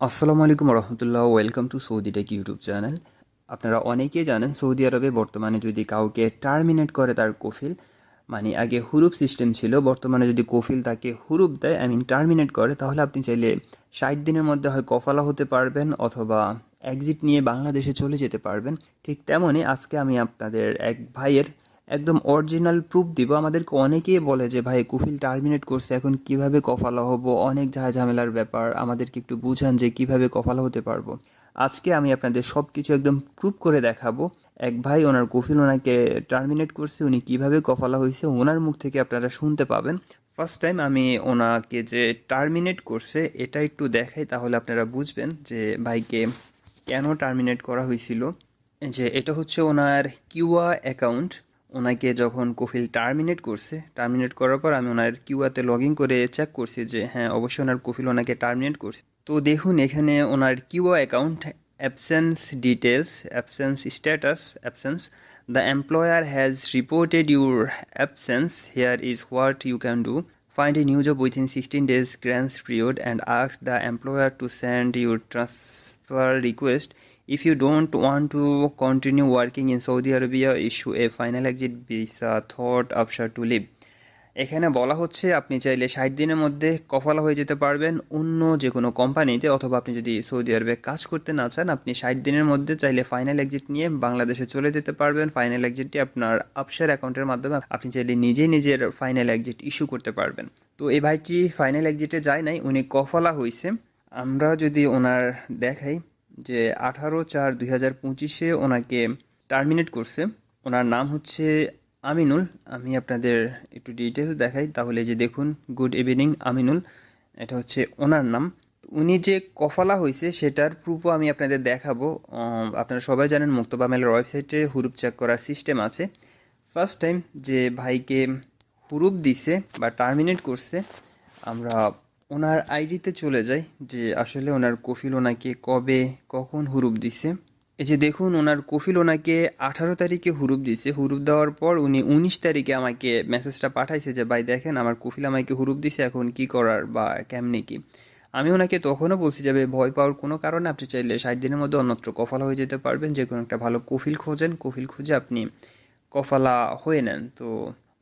আসসালামু আলাইকুম রহমতুল্লাহ welcome to Saudi tech YouTube channel. আপনারা অনেকেই জানেন, সৌদি আরবে বর্তমানে যদি কাউকে টার্মিনেট করে তার কফিল মানে আগে হুরুপ সিস্টেম ছিল, বর্তমানে যদি কফিল তাকে হুরুপ দেয় আই মিন টার্মিনেট করে, তাহলে আপনি চাইলে ষাট দিনের মধ্যে হয় কফালা হতে পারবেন অথবা এক্সিট নিয়ে বাংলাদেশে চলে যেতে পারবেন। ঠিক তেমনই আজকে আমি আপনাদের এক ভাইয়ের একদম অরিজিনাল প্রুফ দিব। আমাদেরকে অনেকেই বলে যে, ভাই, কুফিল টার্মিনেট করছে, এখন কীভাবে কফালা হব? অনেক ঝাঁ ঝামেলার ব্যাপার। আমাদেরকে একটু বুঝান যে, কীভাবে কফালা হতে পারব। আজকে আমি আপনাদের সব কিছু একদম প্রুফ করে দেখাবো। এক ভাই, ওনার কফিল ওনাকে টার্মিনেট করছে, উনি কীভাবে কফালা হয়েছে, ওনার মুখ থেকে আপনারা শুনতে পাবেন। ফার্স্ট টাইম আমি ওনাকে যে টার্মিনেট করছে, এটা একটু দেখাই, তাহলে আপনারা বুঝবেন যে, ভাইকে কেন টার্মিনেট করা হয়েছিল। যে, এটা হচ্ছে ওনার কিউয়া অ্যাকাউন্ট ওনাকে যখন কফিল টার্মিনেট করছে, টার্মিনেট করার পর আমি ওনার কিউআতে লগ ইন করে চেক করছি যে হ্যাঁ অবশ্যই ওনার কফিল ওনাকে টার্মিনেট করছে। তো দেখুন, এখানে ওনার Qiwa account absence details absence status absence the employer has reported your absence here is what you can do find a new job within 16 days grace period and ask the employer to send your transfer request. If you don't want to continue working in saudi arabia issue a final exit visa thought option to leave. এখানে বলা হচ্ছে আপনি চাইলে ষাট দিনের মধ্যে কফালা হয়ে যেতে পারবেন অন্য যে কোনো কোম্পানিতে, অথবা আপনি যদি সৌদি আরবে কাজ করতে না চান, আপনি ষাট দিনের মধ্যে চাইলে ফাইনাল এক্সিট নিয়ে বাংলাদেশে চলে যেতে পারবেন। ফাইনাল এক্সিটটি আপনার আপসার অ্যাকাউন্টের মাধ্যমে আপনি চাইলে নিজেই নিজের ফাইনাল এক্সিট ইস্যু করতে পারবেন। তো এই ভাইটি ফাইনাল এক্সিটে যায় নাই? উনি কফালা হয়েছে আমরা যদি ওনার দেখাই। যে আঠারো চার দুই হাজার পঁচিশে ওনাকে টার্মিনেট করছে। ওনার নাম হচ্ছে আমিনুল। আমি আপনাদের একটু ডিটেলস দেখাই, তাহলে যে দেখুন গুড ইভিনিং আমিনুল। এটা হচ্ছে ওনার নাম। উনি যে কফালা হয়েছে, সেটার প্রুফও আমি আপনাদের দেখাবো। আপনারা সবাই জানেন, মুক্তবা মেলার ওয়েবসাইটে হুরুপ চেক করার সিস্টেম আছে। ফার্স্ট টাইম যে ভাইকে হুরুপ দিছে বা টার্মিনেট করছে, আমরা ওনার আইডিতে চলে যাই যে আসলে ওনার কফিল ওনাকে কবে কখন হুরুপ দিছে। এই যে দেখুন ওনার কফিল ওনাকে আঠারো তারিখে হুরুপ দিছে। হুরুপ দেওয়ার পর উনি উনিশ তারিখে আমাকে মেসেজটা পাঠাইছে যে ভাই দেখেন আমার কফিল আমাকে হুরুপ দিছে এখন কি করার বা কেমনে কি? আমি ওনাকে তখনও বলছি যে ভাই, ভয় পাওয়ার কোনো কারণে আপনি চাইলে ষাট দিনের মধ্যে অন্যত্র কফালা হয়ে যেতে পারবেন। যে কোনো একটা ভালো কফিল খোঁজেন। কফিল খুঁজে আপনি কফালা হয়ে নেন। তো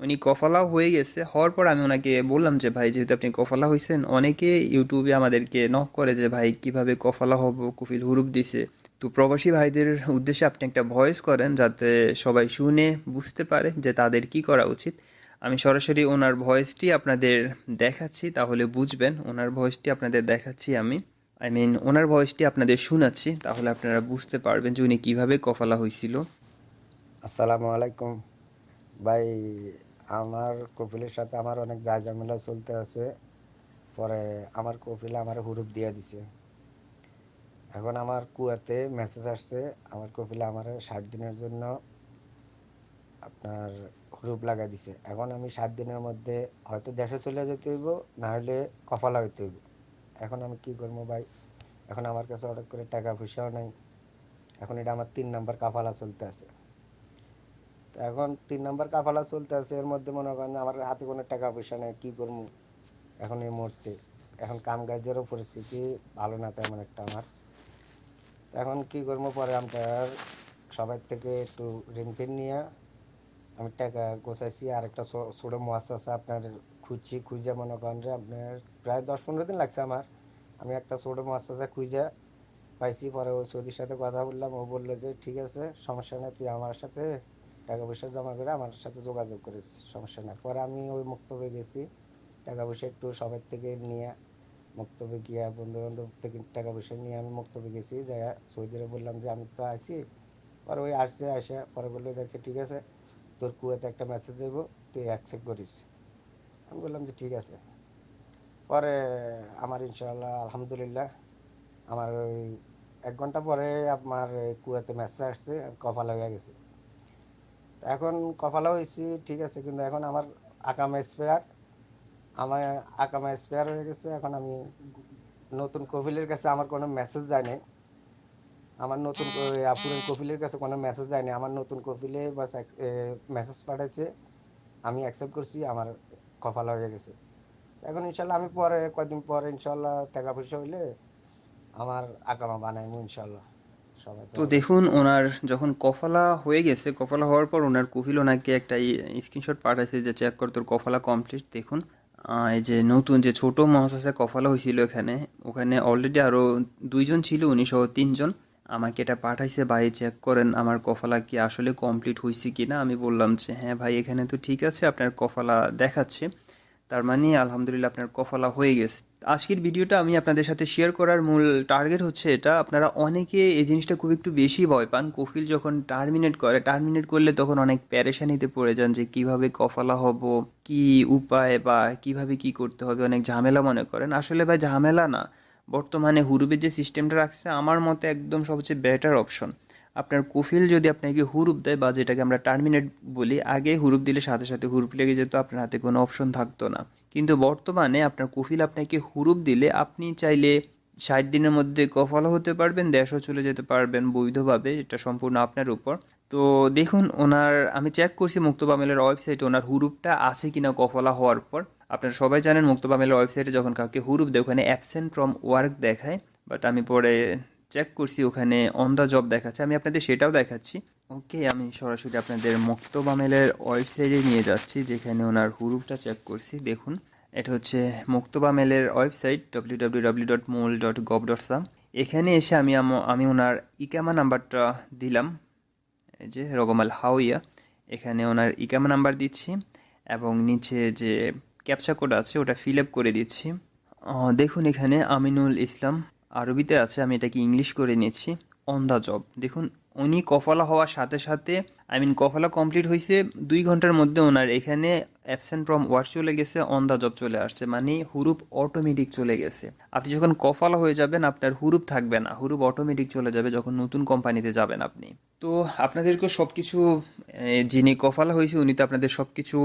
উনি কফালা হয়ে গেছে। হওয়ার পর আমি ওনাকে বললাম যে, ভাই, যেহেতু আপনি কফালা হয়েছেন অনেকে ইউটিউবে আমাদেরকে নক করে যে, ভাই, কীভাবে কফালা হব, কফিল হুরুপ দিছে। তো প্রবাসী ভাইদের উদ্দেশ্যে আপনি একটা ভয়েস করেন যাতে সবাই শুনে, বুঝতে পারে যে, তাদের কি করা উচিত। আমি সরাসরি ওনার ভয়েসটি আপনাদের দেখাচ্ছি, তাহলে বুঝবেন। ওনার ভয়েসটি আপনাদের দেখাচ্ছি আমি। আই মিন ওনার ভয়েসটি আপনাদের শোনাচ্ছি, তাহলে আপনারা বুঝতে পারবেন যে, উনি কীভাবে কফালা হয়েছিল আসসালামু আলাইকুম। ভাই আমার কপিলের সাথে আমার অনেক যা ঝামেলা চলতে আছে। পরে আমার কপিল আমার হুরুপ দিয়ে দিছে। এখন আমার কুয়াতে মেসেজ আসছে, আমার কপিলে আমার ষাট দিনের জন্য আপনার হুরুপ লাগাই দিছে। এখন আমি সাত দিনের মধ্যে হয়তো দেশে চলে যেতে হইব না হলে কফালা হইতে হইব। এখন আমি কি করব ভাই? এখন আমার কাছে অনেক করে টাকা পয়সাও নাই। এখন এটা আমার তিন নাম্বার কাফালা চলতে আছে। এখন তিন নম্বর কাফালা চলতে আছে, এর মধ্যে মনে করেন আমার হাতে কোনো টাকা পয়সা নেই, কী করব? এখন এই মুহূর্তে, এখন কাম কাজেরও পরিস্থিতি ভালো না তেমন একটা আমার। এখন কী করব? পরে আমার সবার থেকে একটু ঋণ ফিন নিয়ে আমি টাকা গোছাইছি। আর একটা ছোটো আছে আপনার, খুঁজছি, খুঁজে মনে করেন যে আপনার প্রায় দশ পনেরো দিন লাগছে আমার। আমি একটা ছোটো আছে খুঁজে পাইছি। পরে ওই সৌদির সাথে কথা বললাম, ও বলল যে, ঠিক আছে, সমস্যা নেই, তুই আমার সাথে টাকা পয়সা জমা করে আমার সাথে যোগাযোগ করিস সমস্যা নেই। পরে আমি ওই মুক্তবে গেছি টাকা পয়সা একটু সবার থেকে নিয়ে মুক্তবে গিয়া বন্ধু বান্ধব থেকে টাকা পয়সা নিয়ে আমি মুক্তবে গেছি যাই সৌদিরে বললাম যে, আমি তো আসি পরে ওই আসছে, আসে, পরে বলল যাচ্ছে ঠিক আছে, তোর কুয়াতে একটা মেসেজ দেবো তুই অ্যাকসেপ্ট করিস। আমি বললাম যে, ঠিক আছে। পরে আমার ইনশাল্লাহ আলহামদুলিল্লাহ, আমার ওই এক ঘণ্টা পরে আমার কুয়াতে মেসেজ আসছে কপাল হয়ে গেছে। এখন কপালা হয়েছি ঠিক আছে কিন্তু এখন আমার আকামা স্পেয়ার আমার আকামা স্পেয়ার হয়ে গেছে এখন আমি নতুন কপিলের কাছে আমার কোনো মেসেজ যায়নি। আমার নতুন আহ, কপিলের কাছে কোনো মেসেজ যায়নি আমার নতুন কপিলে বাস মেসেজ পাঠাচ্ছে আমি অ্যাকসেপ্ট করছি আমার কপালা হয়ে গেছে। এখন ইনশাল্লাহ আমি পরে কয়েকদিন পরে ইনশাল্লাহ টাকা পয়সা হইলে আমার আকামা বানাইমু ইনশাল্লাহ। তো দেখুন ওনার যখন কফলা হয়ে গেছে কফলা হওয়ার পর ওনার কফিল ওনাকে একটা স্ক্রিনশট পাঠাইছে যে চেক কর তোর কফলা কমপ্লিট দেখুন। এই যে নতুন যে ছোট মহাশাসে কফলা হয়েছিল এখানে ওখানে অলরেডি আরও দুইজন ছিল উনি সহ তিনজন। আমাকে এটা পাঠাইছে ভাই চেক করেন আমার কফলা কি আসলে কমপ্লিট হয়েছে কি না আমি বললাম যে হ্যাঁ ভাই এখানে তো ঠিক আছে আপনার কফলা দেখাচ্ছে। তার মানে আলহামদুলিল্লাহ আপনার কফলা হয়ে গেছে। আজকের ভিডিওটা আমি আপনাদের সাথে শেয়ার করার মূল টার্গেট হচ্ছে এটা। আপনারা অনেকে এই জিনিসটা খুব একটু বেশি ভয় পান। কফিল যখন টার্মিনেট করে টার্মিনেট করলে তখন অনেক প্যারেশানিতে পড়ে যান যে কীভাবে কফলা হব, কি উপায় বা কীভাবে কি করতে হবে, অনেক ঝামেলা মনে করেন। আসলে ভাই, ঝামেলা না। বর্তমানে হুরুবের যে সিস্টেমটা রাখছে, আমার মতে একদম সবচেয়ে বেটার অপশন আপনার কফিল যদি আপনাকে হুরুপ দেয় বা যেটাকে আমরা টার্মিনেট বলি, আগে হুরুপ দিলে সাথে সাথে হুরুপ লেগে যেত, আপনার হাতে কোনো অপশন থাকতো না। কিন্তু বর্তমানে আপনার কফিল আপনাকে হুরুপ দিলে আপনি চাইলে ষাট দিনের মধ্যে কফলা হতে পারবেন, দেশও চলে যেতে পারবেন বৈধভাবে, এটা সম্পূর্ণ আপনার উপর। তো দেখুন, ওনার, আমি চেক করছি মুক্তবামেলের ওয়েবসাইটে ওনার হুরুপটা আছে কিনা কফলা হওয়ার পর। আপনারা সবাই জানেন মুক্তবামেলের ওয়েবসাইটে যখন কাউকে হুরুপ দেয়, ওখানে অ্যাবসেন্ট ফ্রম ওয়ার্ক দেখায় বাট আমি পরে চেক করছি, ওখানে অন দ্য জব দেখাচ্ছে, আমি আপনাদের সেটাও দেখাচ্ছি। ওকে আমি সরাসরি আপনাদের মুক্তবামেলের ওয়েবসাইটে নিয়ে যাচ্ছি, যেখানে ওনার হুরুপটা চেক করছি, দেখুন। এটা হচ্ছে মুক্তবা মেলের website W W W dot mol dot gov dot sa এখানে এসে আমি আম- আমি ওনার ইকামা নাম্বারটা দিলাম, এই যে রগমাল হাউইয়া এখানে ওনার ইকামা নাম্বার দিচ্ছি, এবং নিচে যে ক্যাপচা কোড আছে, ওটা ফিল আপ করে দিচ্ছি। দেখুন এখানে আমিনুল ইসলাম। আরবিতে আছে, আমি এটাকে ইংলিশ করে নিয়েছি অন দ্য জব দেখুন, উনি কফলা হওয়ার সাথে সাথে আই মিন কফলা কমপ্লিট হয়েছে দুই ঘণ্টার মধ্যে ওনার এখানে অ্যাবসেন্ট ফ্রম ওয়ার্ক চলে গেছে অন দ্য জব চলে আসছে মানে হুরুপ অটোমেটিক চলে গেছে। আপনি যখন কফলা হয়ে যাবেন, আপনার হুরুপ থাকবে না, হুরুপ অটোমেটিক চলে যাবে যখন নতুন কোম্পানিতে যাবেন আপনি। তো আপনাদেরকে সব কিছু যিনি কফলা হয়েছে, উনি তো আপনাদের সব কিছু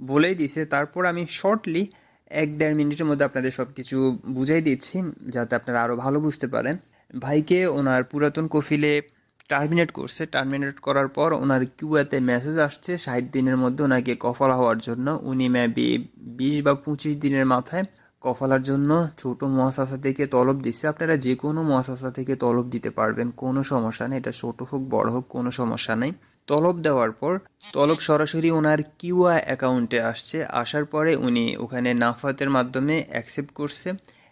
বলেই দিয়েছে। তারপর আমি শর্টলি এক দেড় মিনিটের মধ্যে আপনাদের সব কিছু বুঝাই দিচ্ছি, যাতে আপনারা আরও ভালো বুঝতে পারেন। ভাইকে ওনার পুরাতন কফিলে টার্মিনেট করছে। টার্মিনেট করার পর ওনার কিউয়াতে মেসেজ আসছে, ষাট দিনের মধ্যে ওনাকে কফলা হওয়ার জন্য। উনি মেবি বিশ বা পঁচিশ দিনের মাথায় কফলার জন্য ছোট মহাশাসা থেকে তলব দিচ্ছে। আপনারা যে কোনো মহাশাসা থেকে তলব দিতে পারবেন, কোনো সমস্যা নেই। এটা ছোট হোক, বড় হোক, কোনো সমস্যা নেই। তলব দেওয়ার পর তলব সরাসরি ওনার কিউআ অ্যাকাউন্টে আসছে। আসার পরে উনি ওখানে নাফাতের মাধ্যমে অ্যাকসেপ্ট করছে।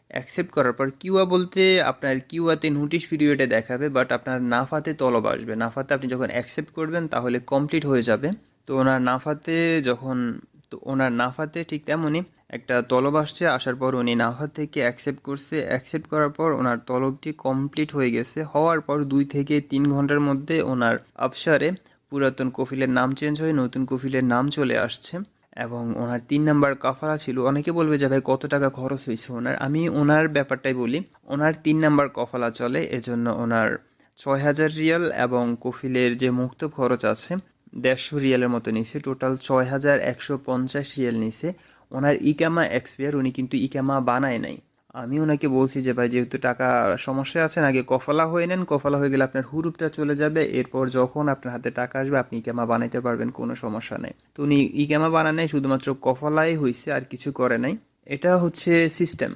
অ্যাকসেপ্ট করার পর কিউআ বলতে আপনার কিউআতে নোটিশ পিরিয়ডে দেখাবে বাট আপনার নাফাতে তলব আসবে। নাফাতে আপনি যখন অ্যাকসেপ্ট করবেন, তাহলে কমপ্লিট হয়ে যাবে। তো ওনার নাফাতে যখন, তো ওনার নাফাতে ঠিক তেমনই একটা তলব আসছে। আসার পর উনি নাফা থেকে অ্যাকসেপ্ট করছে। অ্যাকসেপ্ট করার পর ওনার তলবটি কমপ্লিট হয়ে গেছে। হওয়ার পর দুই থেকে তিন ঘণ্টার মধ্যে ওনার আবসারে পুরাতন কফিলের নাম চেঞ্জ হয়ে নতুন কফিলের নাম চলে আসছে এবং ওনার তিন নাম্বার কাফারা ছিল। অনেকে বলবে যে ভাই কত টাকা খরচ হয়েছে ওনার? আমি ওনার ব্যাপারটাই বলি। ওনার তিন নাম্বার কফালা চলে, এজন্য ওনার ছয় হাজার রিয়াল এবং কফিলের যে মুক্ত খরচ আছে, দেড়শো রিয়ালের মতো নিছে। টোটাল ছয় হাজার একশো পঞ্চাশ রিয়াল নিছে। ওনার ইকামা এক্সপিয়ার, উনি কিন্তু ইকামা বানায় নাই। আমি ওনাকে বলছি যে, ভাই, যেহেতু টাকা সমস্যা আছেন আগে কফলা হয়ে নেন। কফলা হয়ে গেলে আপনার হুরুপটা চলে যাবে। এরপর যখন আপনার হাতে টাকা আসবে, আপনি ইকামা বানাইতে পারবেন, কোনো সমস্যা নেই। তো উনি ইকামা বানান নাই, শুধুমাত্র কফলাই হয়েছে আর কিছু করে নাই। এটা হচ্ছে সিস্টেম।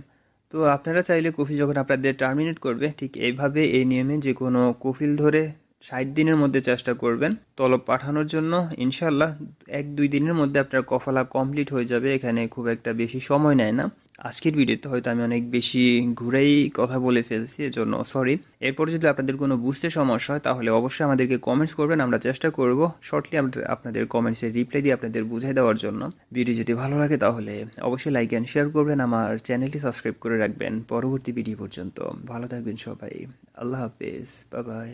তো আপনারা চাইলে কফি যখন আপনাদের টার্মিনেট করবে, ঠিক এইভাবে এই নিয়মে যে কোনো কফিল ধরে ষাট দিনের মধ্যে চেষ্টা করবেন তলব পাঠানোর জন্য। ইনশাল্লাহ এক দুই দিনের মধ্যে আপনার কফলা কমপ্লিট হয়ে যাবে। এখানে খুব একটা বেশি সময় নেয় না। আজকের ভিডিওতে হয়তো আমি অনেক বেশি ঘুরেই কথা বলে ফেলছি, এজন্য সরি এরপর যদি আপনাদের কোনো বুঝতে সমস্যা হয়, তাহলে অবশ্যই আমাদেরকে কমেন্টস করবেন, আমরা চেষ্টা করব শর্টলি আপনাদের কমেন্টসের রিপ্লাই দিয়ে আপনাদের বুঝাই দেওয়ার জন্য। ভিডিও যদি ভালো লাগে, তাহলে অবশ্যই লাইক অ্যান্ড শেয়ার করবেন, আমার চ্যানেলটি সাবস্ক্রাইব করে রাখবেন। পরবর্তী ভিডিও পর্যন্ত। ভালো থাকবেন সবাই। আল্লাহ হাফেজ। Bye bye